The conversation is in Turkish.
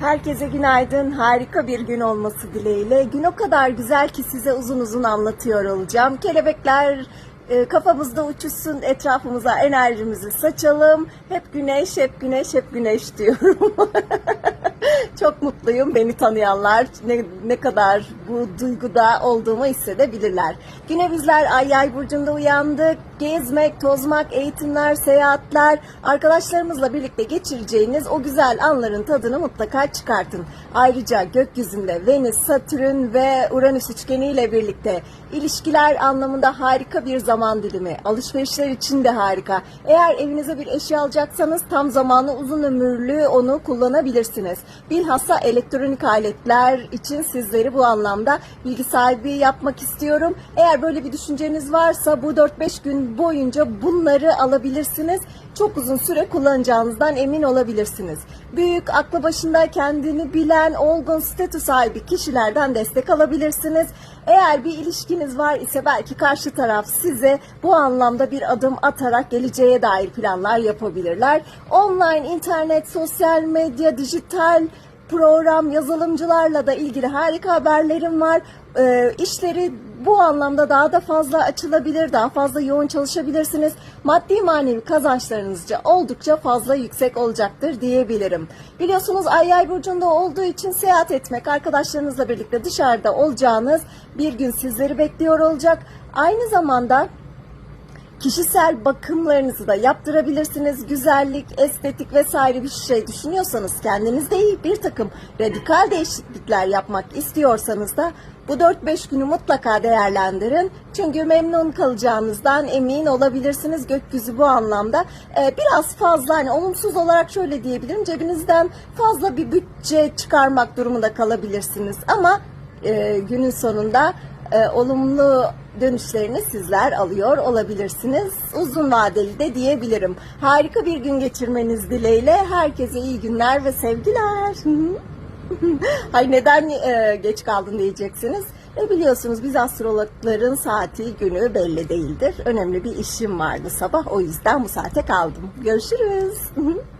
Herkese günaydın. Harika bir gün olması dileğiyle. Gün o kadar güzel ki size uzun uzun anlatıyor olacağım. Kelebekler e, kafamızda uçuşsun, etrafımıza enerjimizi saçalım. Hep güneş, hep güneş, hep güneş diyorum. Çok mutluyum. Beni tanıyanlar ne, ne kadar bu duyguda olduğumu hissedebilirler. Güne bizler Ay Yay burcunda uyandık. Gezmek, tozmak, eğitimler, seyahatler, arkadaşlarımızla birlikte geçireceğiniz o güzel anların tadını mutlaka çıkartın. Ayrıca gökyüzünde Venüs, Satürn ve Uranüs üçgeniyle birlikte ilişkiler anlamında harika bir zaman dilimi. Alışverişler için de harika. Eğer evinize bir eşya alacaksanız tam zamanı uzun ömürlü onu kullanabilirsiniz. Bilhassa elektronik aletler için sizleri bu anlamda bilgi sahibi yapmak istiyorum. Eğer böyle bir düşünceniz varsa bu 4-5 gün boyunca bunları alabilirsiniz. Çok uzun süre kullanacağınızdan emin olabilirsiniz. Büyük, aklı başında kendini bilen, olgun, statü sahibi kişilerden destek alabilirsiniz. Eğer bir ilişkiniz var ise belki karşı taraf size bu anlamda bir adım atarak geleceğe dair planlar yapabilirler. Online, internet, sosyal medya, dijital program, yazılımcılarla da ilgili harika haberlerim var. Ee, işleri bu anlamda daha da fazla açılabilir, daha fazla yoğun çalışabilirsiniz. Maddi manevi kazançlarınızca oldukça fazla yüksek olacaktır diyebilirim. Biliyorsunuz Ay Yay burcunda olduğu için seyahat etmek, arkadaşlarınızla birlikte dışarıda olacağınız bir gün sizleri bekliyor olacak. Aynı zamanda Kişisel bakımlarınızı da yaptırabilirsiniz. Güzellik, estetik vesaire bir şey düşünüyorsanız kendinizde iyi bir takım radikal değişiklikler yapmak istiyorsanız da bu 4-5 günü mutlaka değerlendirin. Çünkü memnun kalacağınızdan emin olabilirsiniz. Gökyüzü bu anlamda e, biraz fazla hani olumsuz olarak şöyle diyebilirim. Cebinizden fazla bir bütçe çıkarmak durumunda kalabilirsiniz. Ama e, günün sonunda e, olumlu dönüşlerini sizler alıyor olabilirsiniz. Uzun vadeli de diyebilirim. Harika bir gün geçirmeniz dileğiyle herkese iyi günler ve sevgiler. Hay neden e, geç kaldın diyeceksiniz. E biliyorsunuz biz astrologların saati günü belli değildir. Önemli bir işim vardı sabah o yüzden bu saate kaldım. Görüşürüz.